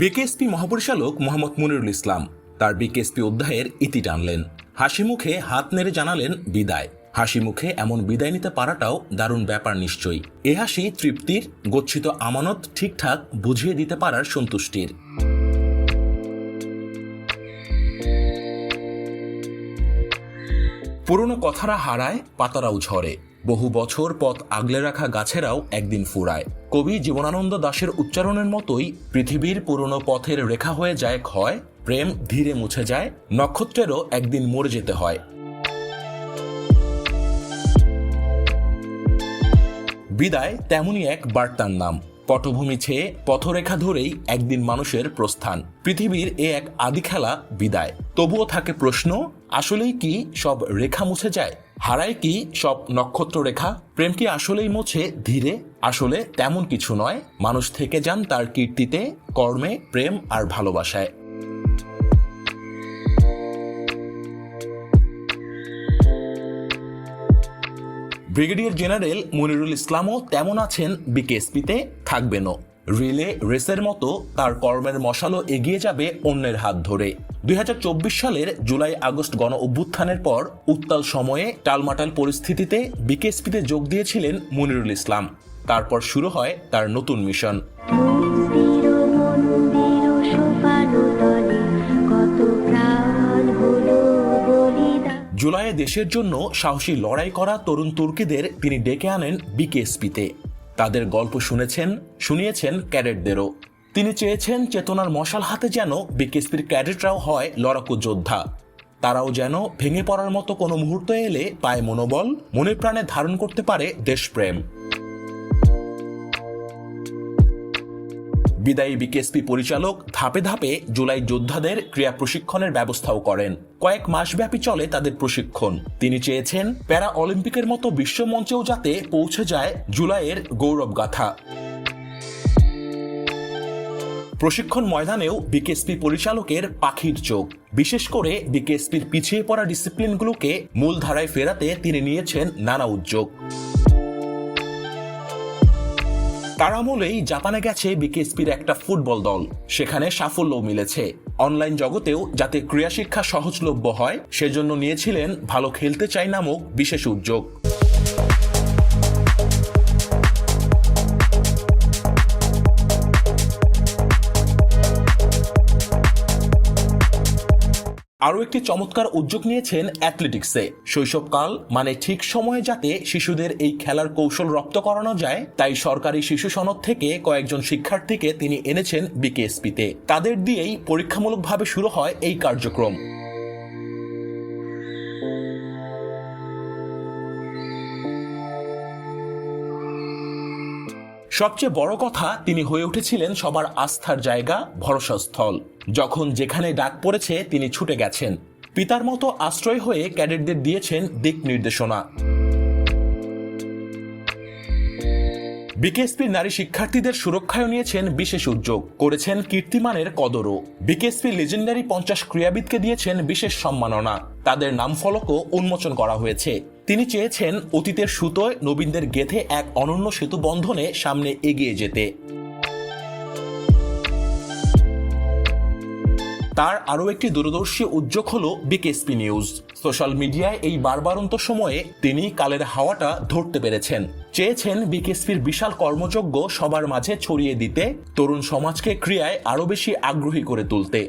BKSP মহাপরিচালক মোহাম্মদ মুনিরুল ইসলাম তার BKSP অধ্যায়ের ইতি টানলেন। হাসি মুখে হাত নেড়ে জানালেন বিদায়। হাসি মুখে এমন বিদায় নিতে পারাটাও দারুণ ব্যাপার নিশ্চয়ই। এ হাসি তৃপ্তির, গচ্ছিত আমানত ঠিকঠাক বুঝিয়ে দিতে পারার সন্তুষ্টির। পুরনো কথারা হারায়, পাতারাও ঝরে। বহু বছর পথ আগলে রাখা গাছেরাও একদিন ফুরায়। কবি জীবনানন্দ দাশের উচ্চারণের মতোই পৃথিবীর পুরনো পথের রেখা হয়ে যায় ক্ষয়, প্রেম ধীরে মুছে যায়, নক্ষত্রেরও একদিন মরে যেতে হয়। বিদায়, তেমনই এক বার্তার নাম। পটভূমি ছেয়ে পথরেখা ধরেই একদিন মানুষের প্রস্থান। পৃথিবীর এ এক আদি খেলা বিদায়। তবুও থাকে প্রশ্ন, আসলেই কি সব রেখা মুছে যায়? হারায় কি সব নক্ষত্র রেখা প্রেম কি আসলেই মোছে ধীরে? আসলে তেমন কিছু নয়। মানুষ থেকে যান তার কীর্তিতে, কর্মে, প্রেম আর ভালোবাসায়। ব্রিগেডিয়ার জেনারেল মনিরুল ইসলামও তেমন আছেন বিকেএসপিতে। থাকবেনও রিলে রেসের মতো তার কর্মের মশালও এগিয়ে যাবে অন্যের হাত ধরে। দুই হাজার চব্বিশ সালের জুলাই আগস্ট গণ অভ্যুত্থানের পর উত্তাল সময়ে টালমাটাল পরিস্থিতিতে বিকেএসপিতে যোগ দিয়েছিলেন মনিরুল ইসলাম। তারপর শুরু হয় তার নতুন মিশন। জুলাইয়ে দেশের জন্য সাহসী লড়াই করা তরুণ তুর্কিদের তিনি ডেকে আনেন বিকেএসপিতে। তাদের গল্প শুনেছেন, শুনিয়েছেন ক্যাডেটদেরও। তিনি চেয়েছেন চেতনার মশাল হাতে যেন বিকেএসপির ক্যাডেটরাও হয় লড়াকু যোদ্ধা। তারাও যেন ভেঙে পড়ার মতো কোনো মুহূর্ত এলে পায়ে মনোবল, মনে প্রাণে ধারণ করতে পারে দেশপ্রেম। বিদায়ী বিকেএসপি পরিচালক ধাপে ধাপে জুলাই যোদ্ধাদের ক্রিয়া প্রশিক্ষণের ব্যবস্থাও করেন। কয়েক মাসব্যাপী চলে তাদের প্রশিক্ষণ। তিনি চেয়েছেন প্যারা অলিম্পিকের মতো বিশ্বমঞ্চেও যাতে পৌঁছে যায় জুলাইয়ের গৌরব গাথা প্রশিক্ষণ ময়দানেও বিকেএসপি পরিচালকের পাখির চোখ। বিশেষ করে বিকেএসপির পিছিয়ে পড়া ডিসিপ্লিনগুলোকে মূলধারায় ফেরাতে তিনি নিয়েছেন নানা উদ্যোগ। তার আমলেই জাপানে গেছে বিকেএসপির একটা ফুটবল দল। সেখানে সাফল্যও মিলেছে। অনলাইন জগতেও যাতে ক্রীড়া শিক্ষা সহজলভ্য হয়, সেজন্য নিয়েছিলেন ভালো খেলতে চাই নামক বিশেষ উদ্যোগ। আরও একটি চমৎকার উদ্যোগ নিয়েছেন অ্যাথলেটিক্সে। শৈশবকাল মানে ঠিক সময়ে যাতে শিশুদের এই খেলার কৌশল রপ্ত করানো যায়, তাই সরকারি শিশু সনদ থেকে কয়েকজন শিক্ষার্থীকে তিনি এনেছেন বিকেএসপিতে। তাদের দিয়েই পরীক্ষামূলকভাবে শুরু হয় এই কার্যক্রম। সবচেয়ে বড় কথা, তিনি হয়ে উঠেছিলেন সবার আস্থার জায়গা, ভরসাস্থল। যখন যেখানে ডাক পড়েছে, তিনি ছুটে গেছেন। পিতার মতো আশ্রয় হয়ে ক্যাডেটদের দিয়েছেন দিক নির্দেশনা। বিকেএসপির নারী শিক্ষার্থীদের সুরক্ষায় নিয়েছেন বিশেষ উদ্যোগ। করেছেন কীর্তিমানের কদরও। বিকেএসপির লেজেন্ডারি পঞ্চাশ ক্রীড়াবিদকে দিয়েছেন বিশেষ সম্মাননা। তাদের নাম ফলকও উন্মোচন করা হয়েছে। তিনি চেয়েছেন অতীতের সুতোয় নবীনদের গেথে এক অনন্য সেতু বন্ধনে সামনে এগিয়ে যেতে। তার আরও একটি দূরদর্শী উদ্যোগ হল বিকেএসপি নিউজ। সোশ্যাল মিডিয়ায় এই বারবারন্ত সময়ে তিনি কালের হাওয়াটা ধরতে পেরেছেন। চেয়েছেন বিকেএসপির বিশাল কর্মযজ্ঞ সবার মাঝে ছড়িয়ে দিতে, তরুণ সমাজকে ক্রিয়ায় আরও বেশি আগ্রহী করে তুলতে।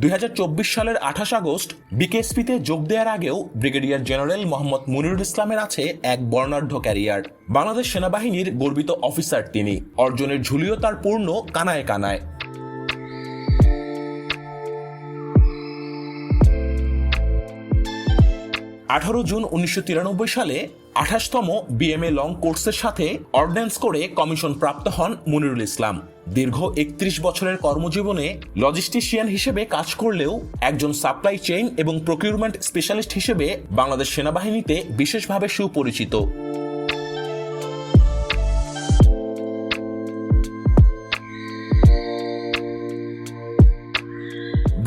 দুই হাজার চব্বিশ সালের আঠাশ আগস্ট বিকেএসপিতে যোগ দেওয়ার আগেও ব্রিগেডিয়ার জেনারেল মোহাম্মদ মুনিরুল ইসলামের আছে এক বর্ণাঢ্য ক্যারিয়ার। বাংলাদেশ সেনাবাহিনীর গর্বিত অফিসার তিনি। অর্জনের ঝুলিও তার পূর্ণ কানায় কানায়। আঠারো জুন উনিশশো তিরানব্বই সালে আঠাশতম বিএমএ লং কোর্সের সাথে অর্ডিন্যান্স করে কমিশন প্রাপ্ত হন মুনিরুল ইসলাম। দীর্ঘ একত্রিশ বছরের কর্মজীবনে লজিস্টিশিয়ান হিসেবে কাজ করলেও একজন সাপ্লাই চেইন এবং প্রকিউরমেন্ট স্পেশালিস্ট হিসেবে বাংলাদেশ সেনাবাহিনীতে বিশেষভাবে সুপরিচিত।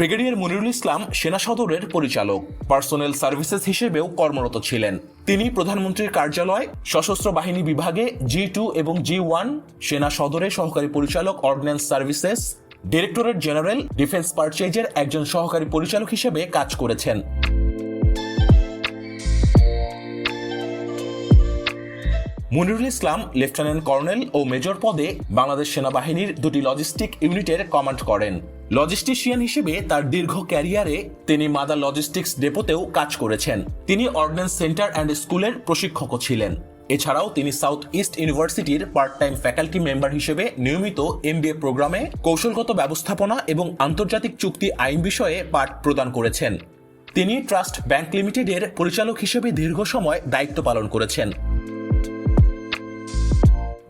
ব্রিগেডিয়ার মনিরুল ইসলাম সেনা সদরের পরিচালক। পার্সোনেল সার্ভিসেস হিসেবেও কর্মরত ছিলেন। তিনি প্রধানমন্ত্রীর কার্যালয়, সশস্ত্র বাহিনী বিভাগে, জি টু এবং জি ওয়ান সেনা সদরে সহকারী পরিচালক ordnance services, directorate general, defence পারচেজের একজন সহকারী পরিচালক হিসেবে কাজ করেছেন। মনিরুল ইসলাম, লেফটেন্যান্ট কর্নেল ও মেজর পদে বাংলাদেশ সেনাবাহিনীর দুটি লজিস্টিক ইউনিটের কমান্ড করেন। লজিস্টিশিয়ান হিসেবে তার দীর্ঘ ক্যারিয়ারে তিনি মাদার লজিস্টিক্স ডেপোতেও কাজ করেছেন। তিনি অর্ডিন্যান্স সেন্টার অ্যান্ড স্কুলের প্রশিক্ষকও ছিলেন। এছাড়াও তিনি সাউথ ইস্ট ইউনিভার্সিটির পার্ট টাইম ফ্যাকাল্টি মেম্বার হিসেবে নিয়মিত এমবিএ প্রোগ্রামে কৌশলগত ব্যবস্থাপনা এবং আন্তর্জাতিক চুক্তি আইন বিষয়ে পাঠ প্রদান করেছেন। তিনি ট্রাস্ট ব্যাংক লিমিটেডের পরিচালক হিসেবে দীর্ঘ সময় দায়িত্ব পালন করেছেন।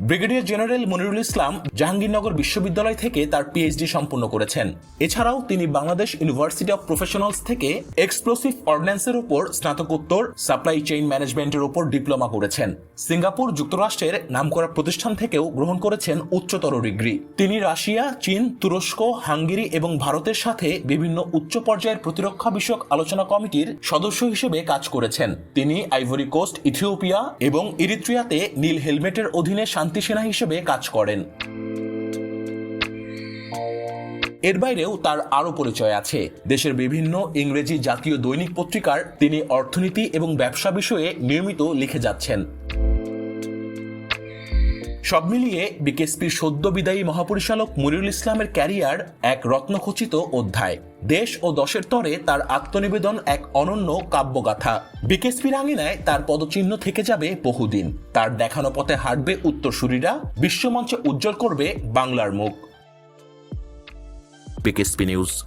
ব্রিগেডিয়ার জেনারেল মনিরুল ইসলাম জাহাঙ্গীরনগর বিশ্ববিদ্যালয় থেকে তার পিএইচডি সম্পন্ন করেছেন। এছাড়াও তিনি বাংলাদেশ ইউনিভার্সিটি অব প্রফেশনালস থেকে এক্সপ্লোসিভ অর্ডিন্যান্সের উপর স্নাতকোত্তর সাপ্লাই চেইন ম্যানেজমেন্টের উপর ডিপ্লোমা করেছেন। সিঙ্গাপুর যুক্তরাষ্ট্রের নামকরা প্রতিষ্ঠান থেকেও গ্রহণ করেছেন উচ্চতর ডিগ্রি তিনি রাশিয়া, চীন, তুরস্ক, হাঙ্গেরি এবং ভারতের সাথে বিভিন্ন উচ্চ পর্যায়ের প্রতিরক্ষা বিষয়ক আলোচনা কমিটির সদস্য হিসেবে কাজ করেছেন। তিনি আইভরি কোস্ট ইথিওপিয়া এবং ইরিত্রিয়াতে নীল হেলমেটের অধীনে শান্তি সেনা হিসেবে কাজ করেন। এর বাইরেও তার আরও পরিচয় আছে। দেশের বিভিন্ন ইংরেজি জাতীয় দৈনিক পত্রিকার তিনি অর্থনীতি এবং ব্যবসা বিষয়ে নিয়মিত লিখে যাচ্ছেন। সব মিলিয়ে বিকেএসপির সদ্য বিদায়ী মহাপরিচালক মনিরুল ইসলামের ক্যারিয়ার এক রত্নখচিত অধ্যায়। দেশ ও দশের তরে তার আত্মনিবেদন এক অনন্য কাব্যগাথা। বিকেএসপির আঙিনায় তার পদচিহ্ন থেকে যাবে বহুদিন। তার দেখানো পথে হাঁটবে উত্তরসূরিরা, বিশ্বমঞ্চে উজ্জ্বল করবে বাংলার মুখ। বিকেসপি নিউজ